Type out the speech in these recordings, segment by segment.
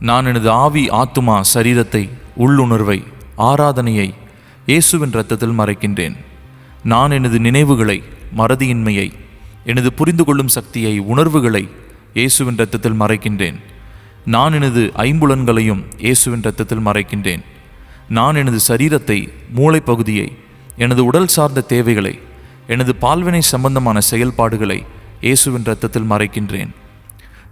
நான் எனது ஆவி ஆத்துமா சரீரத்தை உள்ளுணர்வை ஆராதனையை இயேசுவின் இரத்தத்தில் மறைக்கின்றேன். நான் எனது நினைவுகளை மறதியின்மையை எனது புரிந்து கொள்ளும் சக்தியை உணர்வுகளை இயேசுவின் இரத்தத்தில் மறைக்கின்றேன். நான் எனது ஐம்புலன்களையும் இயேசுவின் இரத்தத்தில் மறைக்கின்றேன். நான் எனது சரீரத்தை மூளைப்பகுதியை எனது உடல் சார்ந்த தேவைகளை எனது பால்வினை சம்பந்தமான செயல்பாடுகளை இயேசுவின் இரத்தத்தில் மறைக்கின்றேன்.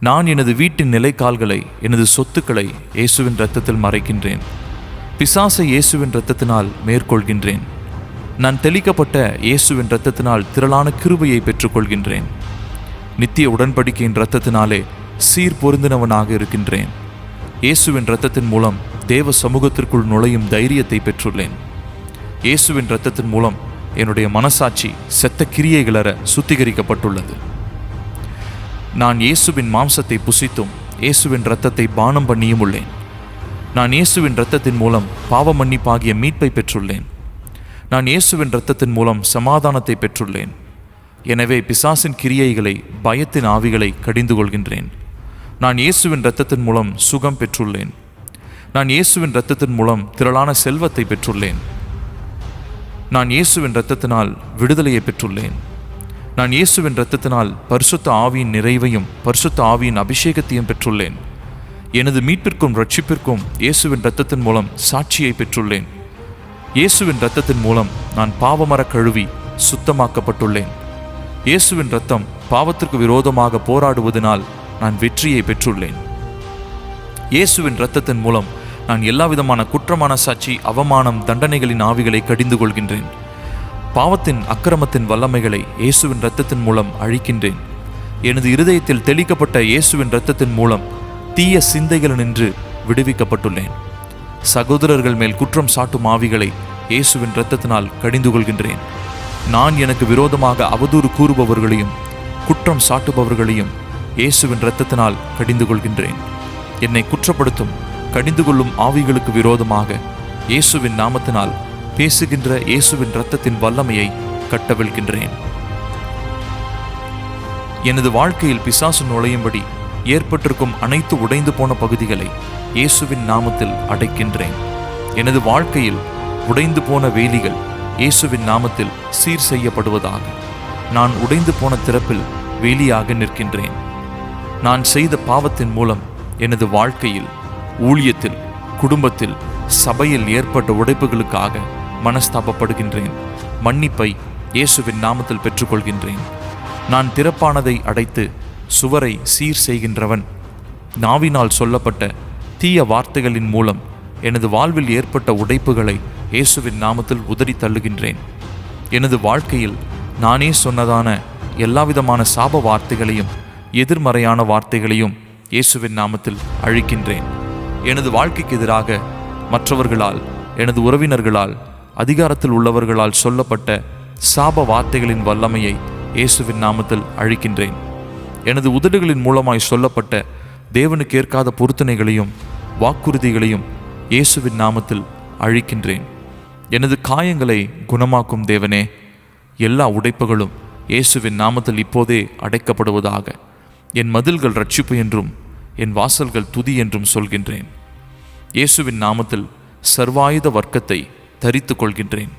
நான் எனது வீட்டின் நிலைக்கால்களை எனது சொத்துக்களை இயேசுவின் இரத்தத்தில் மறைக்கின்றேன். பிசாசை இயேசுவின் இரத்தத்தினால் மேற்கொள்கின்றேன். நான் தெளிக்கப்பட்ட இயேசுவின் இரத்தத்தினால் திரளான கிருபையை பெற்றுக்கொள்கின்றேன். நித்திய உடன்படிக்கையின் இரத்தத்தினாலே சீர் பொருந்தினவனாக இருக்கின்றேன். இயேசுவின் இரத்தத்தின் மூலம் தேவ சமூகத்திற்குள் நுழையும் தைரியத்தை பெற்றுள்ளேன். இயேசுவின் இரத்தத்தின் மூலம் என்னுடைய மனசாட்சி செத்த கிரியைகளற சுத்திகரிக்கப்பட்டுள்ளது. நான் இயேசுவின் மாம்சத்தை புசித்தும் இயேசுவின் இரத்தத்தை பானம் பண்ணியும் உள்ளேன். நான் இயேசுவின் இரத்தத்தின் மூலம் பாவ மன்னிப்பாகிய மீட்பை பெற்றுள்ளேன். நான் இயேசுவின் இரத்தத்தின் மூலம் சமாதானத்தை பெற்றுள்ளேன். எனவே பிசாசின் கிரியைகளை பயத்தின் ஆவிகளை கடிந்து கொள்கின்றேன். நான் இயேசுவின் இரத்தத்தின் மூலம் சுகம் பெற்றுள்ளேன். நான் இயேசுவின் இரத்தத்தின் மூலம் திரளான செல்வத்தை பெற்றுள்ளேன். நான் இயேசுவின் இரத்தத்தினால் விடுதலையை பெற்றுள்ளேன். நான் இயேசுவின் இரத்தத்தினால் பரிசுத்த ஆவியின் நிறைவையும் பரிசுத்த ஆவியின் அபிஷேகத்தையும் பெற்றுள்ளேன். எனது மீட்பிற்கும் ரட்சிப்பிற்கும் இயேசுவின் இரத்தத்தின் மூலம் சாட்சியை பெற்றுள்ளேன். இயேசுவின் இரத்தத்தின் மூலம் நான் பாவமர கழுவி சுத்தமாக்கப்பட்டுள்ளேன். இயேசுவின் இரத்தம் பாவத்திற்கு விரோதமாக போராடுவதனால் நான் வெற்றியை பெற்றுள்ளேன். இயேசுவின் இரத்தத்தின் மூலம் நான் எல்லாவிதமான குற்றமான சாட்சி அவமானம் தண்டனைகளின் ஆவிகளை கடிந்து கொள்கின்றேன். பாவத்தின் அக்கிரமத்தின் வல்லமைகளை இயேசுவின் இரத்தத்தின் மூலம் அழிக்கின்றேன். எனது இருதயத்தில் தெளிக்கப்பட்ட இயேசுவின் இரத்தத்தின் மூலம் தீய சிந்தைகளினின்று விடுவிக்கப்பட்டுள்ளேன். சகோதரர்கள் மேல் குற்றம் சாட்டும் ஆவிகளை இயேசுவின் இரத்தத்தினால் கடிந்து கொள்கின்றேன். நான் எனக்கு விரோதமாக அவதூறு கூறுபவர்களையும் குற்றம் சாட்டுபவர்களையும் இயேசுவின் இரத்தத்தினால் கடிந்து கொள்கின்றேன். என்னை குற்றப்படுத்தும் கடிந்து கொள்ளும் ஆவிகளுக்கு விரோதமாக இயேசுவின் நாமத்தினால் பேசுகின்ற இயேசுவின் இரத்தத்தின் வல்லமையை கட்டவிழ்கின்றேன். எனது வாழ்க்கையில் பிசாசு நுழையும்படி ஏற்பட்டிருக்கும் அனைத்து உடைந்து போன பகுதிகளை இயேசுவின் நாமத்தில் அடைக்கின்றேன். எனது வாழ்க்கையில் உடைந்து போன வேலிகள் இயேசுவின் நாமத்தில் சீர் செய்யப்படுவதாக. நான் உடைந்து போன திறப்பில் வேலியாக நிற்கின்றேன். நான் செய்த பாவத்தின் மூலம் எனது வாழ்க்கையில் ஊழியத்தில் குடும்பத்தில் சபையில் ஏற்பட்ட உடைப்புகளுக்காக மனஸ்தாபப்படுகின்றேன். மன்னிப்பை இயேசுவின் நாமத்தில் பெற்றுக்கொள்கின்றேன். நான் திறப்பானதை அடைத்து சுவரை சீர் செய்கின்றவன். நாவினால் சொல்லப்பட்ட தீய வார்த்தைகளின் மூலம் எனது வாழ்வில் ஏற்பட்ட உடைப்புகளை இயேசுவின் நாமத்தில் உதறி தள்ளுகின்றேன். எனது வாழ்க்கையில் நானே சொன்னதான எல்லாவிதமான சாப வார்த்தைகளையும் எதிர்மறையான வார்த்தைகளையும் இயேசுவின் நாமத்தில் அழிக்கின்றேன். எனது வாழ்க்கைக்கு எதிராக மற்றவர்களால் எனது உறவினர்களால் அதிகாரத்தில் உள்ளவர்களால் சொல்லப்பட்ட சாப வார்த்தைகளின் வல்லமையை இயேசுவின் நாமத்தில் அழிக்கின்றேன். எனது உதடுகளின் மூலமாய் சொல்லப்பட்ட தேவனுக்கு ஏற்காத பொருத்தனைகளையும் வாக்குறுதிகளையும் இயேசுவின் நாமத்தில் அழிக்கின்றேன். எனது காயங்களை குணமாக்கும் தேவனே எல்லா உடைப்புகளும் இயேசுவின் நாமத்தில் இப்போதே அடைக்கப்படுவதாக என் மதில்கள் ரட்சிப்பு என்றும் என் வாசல்கள் துதி என்றும் சொல்கின்றேன். இயேசுவின் நாமத்தில் சர்வாயுத வர்க்கத்தை தரித்து கொள்கின்றேன்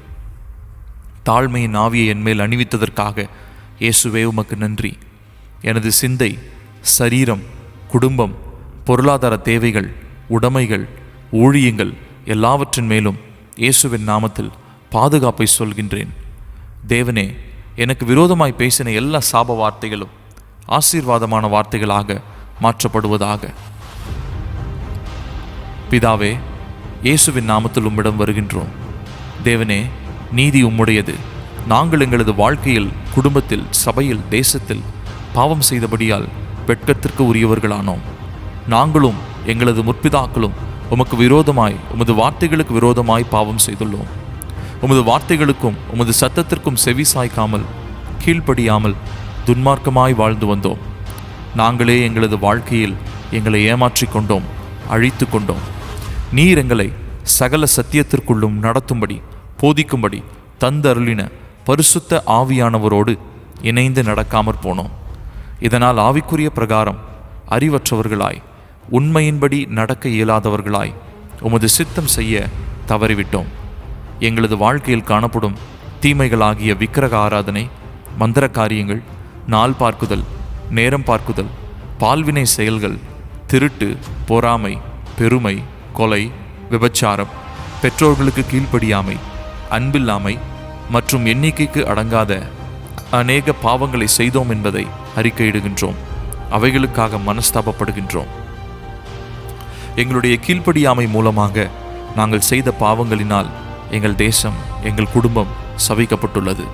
தாழ்மையின் ஆவியை என்மேல் அணிவித்ததற்காக இயேசுவே உமக்கு நன்றி. எனது சிந்தை சரீரம் குடும்பம் பொருளாதார தேவைகள் உடைமைகள் ஊழியங்கள் எல்லாவற்றின் மேலும் இயேசுவின் நாமத்தில் பாதுகாப்பை சொல்கின்றேன். தேவனே எனக்கு விரோதமாய் பேசின எல்லா சாப வார்த்தைகளும் ஆசீர்வாதமான வார்த்தைகளாக மாற்றப்படுவதாக. பிதாவே இயேசுவின் நாமத்தில் உம்மிடம் வருகின்றோம். தேவனே நீதி உம்முடையது. நாங்கள் எங்களது வாழ்க்கையில் குடும்பத்தில் சபையில் தேசத்தில் பாவம் செய்தபடியால் வெட்கத்திற்கு உரியவர்களானோம். நாங்களும் எங்களது முற்பிதாக்களும் உமக்கு விரோதமாய் உமது வார்த்தைகளுக்கு விரோதமாய் பாவம் செய்துள்ளோம். உமது வார்த்தைகளுக்கும் உமது சத்தத்திற்கும் செவி சாய்க்காமல் கீழ்ப்படியாமல் துன்மார்க்கமாய் வாழ்ந்து வந்தோம். நாங்களே எங்களது வாழ்க்கையில் எங்களை ஏமாற்றி கொண்டோம் அழித்து கொண்டோம். நீர் எங்களை சகல சத்தியத்திற்குள்ளும் நடத்தும்படி போதிக்கும்படி தந்தருளின பரிசுத்த ஆவியானவரோடு இணைந்து நடக்காமற் போனோம். இதனால் ஆவிக்குரிய பிரகாரம் அறிவற்றவர்களாய் உண்மையின்படி நடக்க இயலாதவர்களாய் உமது சித்தம் செய்ய தவறிவிட்டோம். எங்களது வாழ்க்கையில் காணப்படும் தீமைகளாகிய விக்கிரக ஆராதனை மந்திர காரியங்கள் நாள் பார்க்குதல் நேரம் பார்க்குதல் பால்வினை செயல்கள் திருட்டு பொறாமை பெருமை கொலை விபச்சாரம் பெற்றோர்களுக்கு கீழ்ப்படியாமை அன்பில்லாமை மற்றும் எண்ணிக்கைக்கு அடங்காத அநேக பாவங்களை செய்தோம் என்பதை அறிக்கையிடுகின்றோம். அவைகளுக்காக மனஸ்தாபப்படுகின்றோம். எங்களுடைய கீழ்ப்படியாமை மூலமாக நாங்கள் செய்த பாவங்களினால் எங்கள் தேசம் எங்கள் குடும்பம் சவிக்கப்பட்டுள்ளது.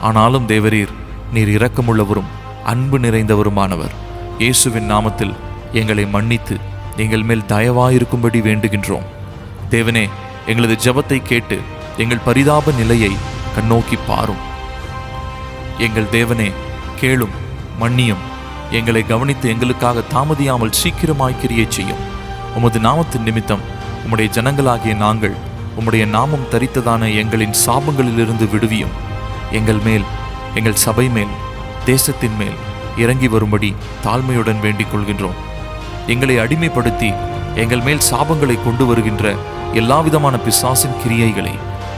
ஆனாலும் தேவரீர் நீர் இரக்கமுள்ளவரும் அன்பு நிறைந்தவருமானவர். இயேசுவின் நாமத்தில் எங்களை மன்னித்து எங்கள் மேல் தயவாயிருக்கும்படி வேண்டுகின்றோம். தேவனே எங்களது ஜெபத்தை கேட்டு எங்கள் பரிதாப நிலையை கண்ணோக்கி பாரும். எங்கள் தேவனே கேளும் மன்னியும். எங்களை கவனித்து எங்களுக்காக தாமதியாமல் சீக்கிரமாய் கிரியை செய்யும். உமது நாமத்தின் நிமித்தம் உம்முடைய ஜனங்களாகிய நாங்கள் உம்முடைய நாமம் தரித்ததான எங்களின் சாபங்களிலிருந்து விடுவியும். எங்கள் மேல் எங்கள் சபை மேல் தேசத்தின் மேல் இறங்கி வரும்படி தாழ்மையுடன் வேண்டிக் கொள்கின்றோம். எங்களை அடிமைப்படுத்தி எங்கள் மேல் சாபங்களை கொண்டு வருகின்ற எல்லாவிதமான பிசாசின் கிரியைகளை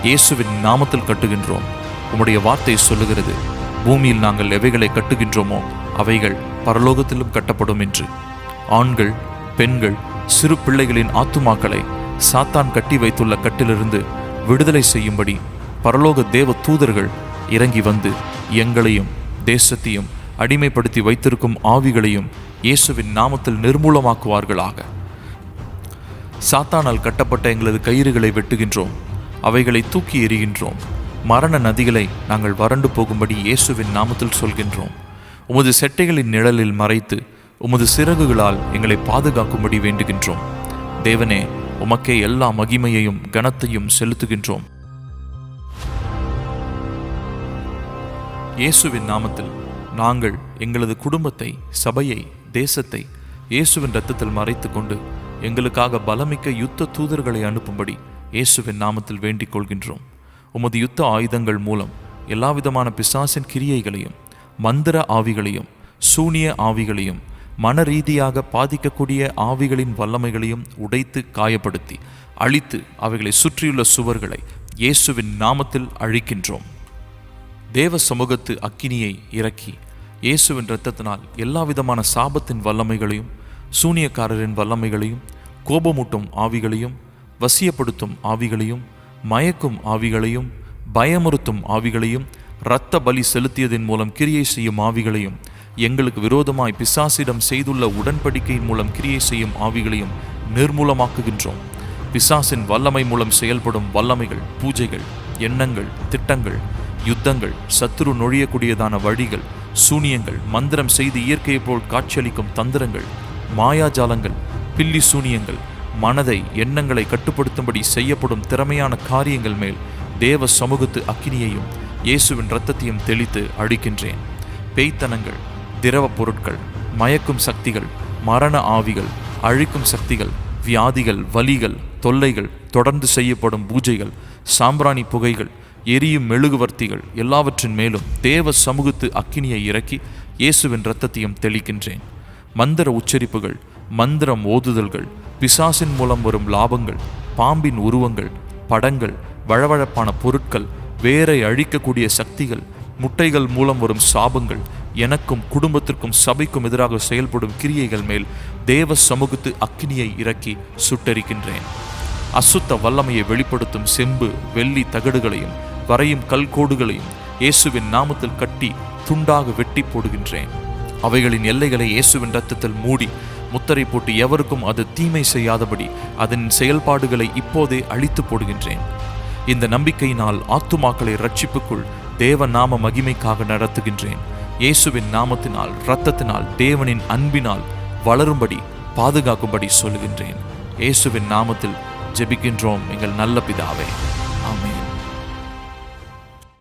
இயேசுவின் நாமத்தில் கட்டுகின்றோம். உம்முடைய வார்த்தை சொல்லுகிறது பூமியில் நாங்கள் எவைகளை கட்டுகின்றோமோ அவைகள் பரலோகத்திலும் கட்டப்படும் என்று. ஆண்கள் பெண்கள் சிறு பிள்ளைகளின் ஆத்துமாக்களை சாத்தான் கட்டி வைத்துள்ள கட்டிலிருந்து விடுதலை செய்யும்படி பரலோக தேவ தூதர்கள் இறங்கி வந்து எங்களையும் தேசத்தையும் அடிமைப்படுத்தி வைத்திருக்கும் ஆவிகளையும் இயேசுவின் நாமத்தில் நிர்மூலமாக்குவார்களாக. சாத்தானால் கட்டப்பட்ட எங்களது கயிறுகளை வெட்டுகின்றோம். அவைகளை தூக்கி எறிகின்றோம். மரண நதிகளை நாங்கள் வறண்டு போகும்படி இயேசுவின் நாமத்தில் சொல்கின்றோம். உமது செட்டைகளின் நிழலில் மறைத்து உமது சிறகுகளால் எங்களை பாதுகாக்கும்படி வேண்டுகின்றோம். தேவனே உமக்கே எல்லா மகிமையையும் கனத்தையும் செலுத்துகின்றோம். இயேசுவின் நாமத்தில் நாங்கள் எங்களது குடும்பத்தை சபையை தேசத்தை இயேசுவின் ரத்தத்தில் மறைத்து கொண்டு எங்களுக்காக பலமிக்க யுத்த தூதர்களை அனுப்பும்படி இயேசுவின் நாமத்தில் வேண்டிக் கொள்கின்றோம் உமது யுத்த ஆயுதங்கள் மூலம் எல்லாவிதமான பிசாசின் கிரியைகளையும் மந்திர ஆவிகளையும் சூனிய ஆவிகளையும் மன ரீதியாக பாதிக்கக்கூடிய ஆவிகளின் வல்லமைகளையும் உடைத்து காயப்படுத்தி அழித்து அவைகளை சுற்றியுள்ள சுவர்களை இயேசுவின் நாமத்தில் அழிக்கின்றோம். தேவ சமூகத்து அக்கினியை இறக்கி இயேசுவின் இரத்தத்தினால் எல்லா விதமான சாபத்தின் வல்லமைகளையும் சூனியக்காரரின் வல்லமைகளையும் கோபமூட்டும் ஆவிகளையும் வசியப்படுத்தும் ஆவிகளையும் மயக்கும் ஆவிகளையும் பயமுறுத்தும் ஆவிகளையும் இரத்த பலி செலுத்தியதன் மூலம் கிரியை செய்யும் ஆவிகளையும் எங்களுக்கு விரோதமாய் பிசாசிடம் செய்துள்ள உடன்படிக்கையின் மூலம் கிரியை செய்யும் ஆவிகளையும் நிர்மூலமாக்குகின்றோம். பிசாசின் வல்லமை மூலம் செயல்படும் வல்லமைகள் பூஜைகள் எண்ணங்கள் திட்டங்கள் யுத்தங்கள் சத்துரு நொழியக்கூடியதான வழிகள் சூனியங்கள் மந்திரம் செய்து இயற்கையைப் போல் காட்சியளிக்கும் தந்திரங்கள் மாயாஜாலங்கள் பில்லி சூனியங்கள் மனதை எண்ணங்களை கட்டுப்படுத்தும்படி செய்யப்படும் திறமையான காரியங்கள் மேல் தேவ சமூகத்து அக்கினியையும் இயேசுவின் இரத்தத்தையும் தெளித்து அழிக்கின்றேன். பேய்த்தனங்கள் திரவ பொருட்கள் மயக்கும் சக்திகள் மரண ஆவிகள் அழிக்கும் சக்திகள் வியாதிகள் வலிகள் தொல்லைகள் தொடர்ந்து செய்யப்படும் பூஜைகள் சாம்பிராணி புகைகள் எரியும் மெழுகுவர்த்திகள் எல்லாவற்றின் மேலும் தேவ சமூகத்து அக்கினியை இறக்கி இயேசுவின் இரத்தத்தையும் தெளிக்கின்றேன். மந்திர உச்சரிப்புகள் மந்திரம் ஓதுதல்கள் பிசாசின் மூலம் வரும் லாபங்கள் பாம்பின் உருவங்கள் படங்கள் வழவழப்பான பொருட்கள் வேரை அழிக்கக்கூடிய சக்திகள் முட்டைகள் மூலம் வரும் சாபங்கள் எனக்கும் குடும்பத்திற்கும் சபைக்கும் எதிராக செயல்படும் கிரியைகள் மேல் தேவ சமூகத்து அக்கினியை இறக்கி சுட்டரிக்கின்றேன். அசுத்த வல்லமையை வெளிப்படுத்தும் செம்பு வெள்ளி தகடுகளையும் வரையும் கல்கோடுகளையும் இயேசுவின் நாமத்தில் கட்டி துண்டாக வெட்டி போடுகின்றேன். அவைகளின் எல்லைகளை இயேசுவின் ரத்தத்தில் மூடி முத்தரை போட்டு எவருக்கும் அது தீமை செய்யாதபடி அதன் செயல்பாடுகளை இப்போதே அழித்து போடுகின்றேன். இந்த நம்பிக்கையினால் ஆத்துமாக்களை ரட்சிப்புக்குள் தேவ நாம மகிமைக்காக நடத்துகின்றேன். இயேசுவின் நாமத்தினால் இரத்தத்தினால் தேவனின் அன்பினால் வளரும்படி பாதுகாக்கும்படி சொல்லுகின்றேன். இயேசுவின் நாமத்தில் ஜெபிக்கின்றோம் எங்கள் நல்ல பிதாவே.